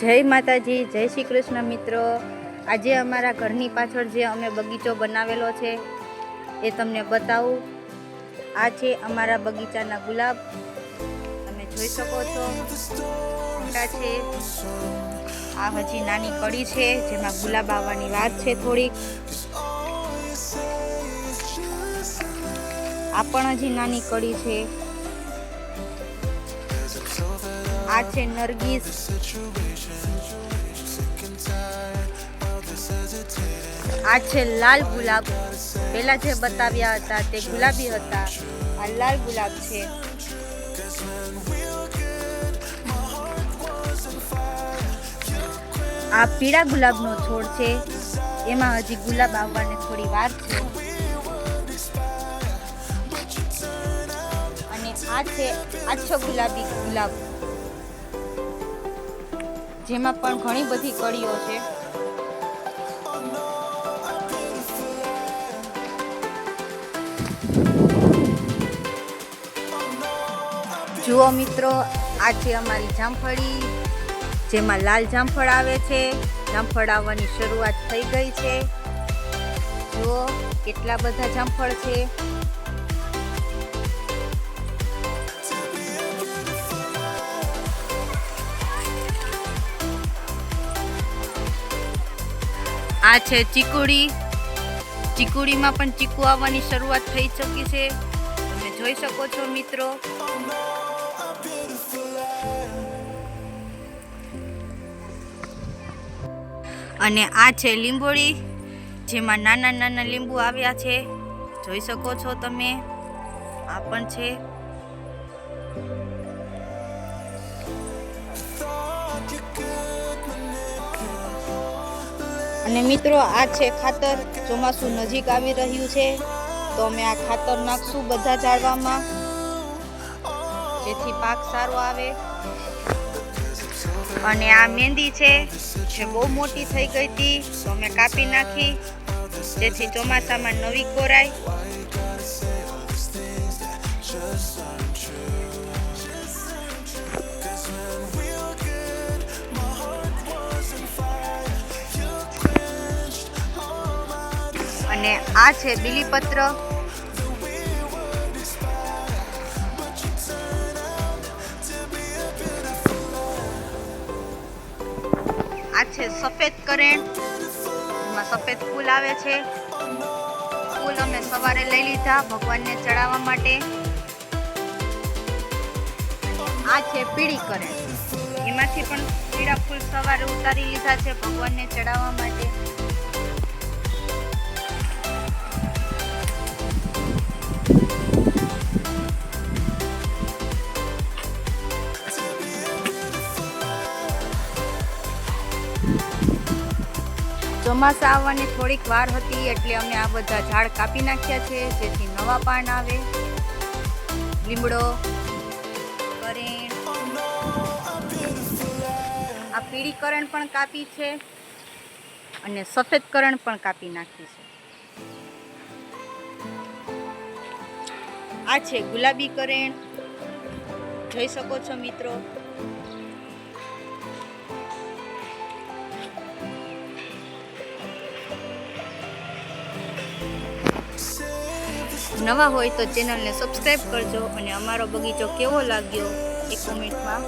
જય માતાજી, જય શ્રી કૃષ્ણ મિત્રો. આજે અમારા ઘરની પાછળ જે અમે બગીચો બનાવેલો છે, એ તમને બતાવું. આ છે અમારા બગીચાના ગુલાબ. તમે જોઈ શકો છો. મોટા છે. આ હજી નાની કડી છે, જેમાં ગુલાબ આવવાની વાત છે થોડીક. આ પણ હજી નાની કડી છે. આ છે, નરગીસ. આ છે લાલ ગુલાબ. પહેલા જે બતાવ્યા હતા તે ગુલાબી હતા. આ લાલ ગુલાબ છે. આ પીળા ગુલાબનો છોડ છે. એમાં હજી ગુલાબ આવવાને થોડી વાર છે. અને આ છે આછો ગુલાબી ગુલાબ. જેમાં પણ ઘણી બધી કળીઓ છે. જુઓ મિત્રો, આ છે અમારી જામફળી, જેમાં લાલ જામફળ આવે છે. જામફળ આવવાની શરૂઆત થઈ ગઈ છે. જુઓ, કેટલા બધા જામફળ છે. આ છે ચીકુડી. ચીકુડીમાં પણ ચીકુ આવવાની શરૂઆત થઈ ચૂકી છે. તમે જોઈ શકો છો મિત્રો. અને આ છે લીંબોળી, જેમાં નાના નાના લીંબુ આવ્યા છે. જોઈ શકો છો તમે. આ પણ છે. અને મિત્રો, આ છે ખાતર. ચોમાસું નજીક આવી રહ્યું છે, તો અમે આ ખાતર નાખશું બધા ઝાડવામાં. જેથી પાક સારો આવે. અને આ મહેંદી છે, જે બહુ મોટી થઈ ગઈ હતી, તો અમે કાપી નાખી. જેથી ચોમાસામાં નવી કોરાય અને આ છે બીલીપત્ર. આ છે સફેદ કરેણ. એમાં સફેદ ફૂલ આવે છે. ફૂલ અમે સવારે લઈ લીધા ભગવાનને ચડાવવા માટે. આ છે પીળી કરેણ. એમાંથી પણ પીળા ફૂલ સવારે ઉતારી લીધા છે ભગવાનને ચડાવવા માટે. ચોમાસા આવવાની થોડીક વાર હતી એટલે અમે આ બધા ઝાડ કાપી નાખ્યા છે, જેથી નવા પાન આવે. લીમડો, કરેણ. આ પીળી કરણ પણ કાપી છે અને સફેદ કરણ પણ કાપી નાખી છે. આ છે ગુલાબી કરેણ. જોઈ શકો છો મિત્રો? નવા હોય તો ચેનલને સબસ્ક્રાઈબ કરજો અને અમારો બગીચો કેવો લાગ્યો એ કોમેન્ટમાં